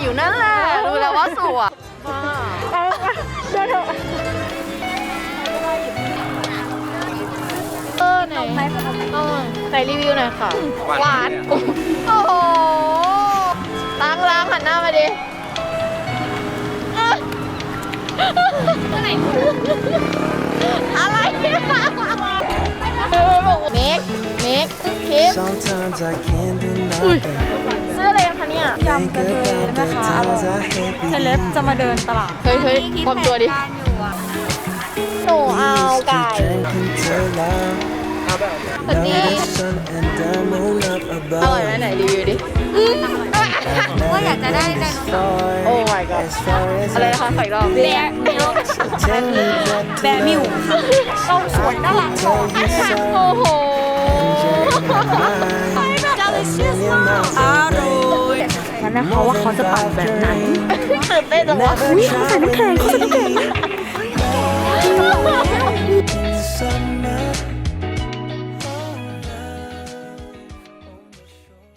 อยู่นั่นแหละรู้แล้วว่าสวยบ้าเดินเถอะเออไหนเออไหนรีวิวหน่อยค่ะ หวาน โอ้โหล้างล้างหันหน้ามาดิอะไรเนี่ยเออบอกเมกเมกคลิป Sometimes I can't do nothing. ยยำกระเทยนะคะอร่อย I hate เซเลบจะมาเดินตลาดเฮ้ยเฮ้ยปลอมตัวดิหนูเอาไก่ drinking till loud. สวัสดี Love the sun and the moon up อร่อย above. ไหมไหนรีวิวดิว่าอยากจะได้ไดโนเสาร์ Far โอ้ my god as far as อะไรนะคะใส่รอบแบร์มิล tell me what แบร์มิลค่ะเราสวยน่ารัก tell you โอ้ so. โห นนะเขาว่าเขาจะปั่นแบบไหนตื่นเต้นจังวะ Never เขาใส่น้ำแข็งเขาใส่น้ำแข็ง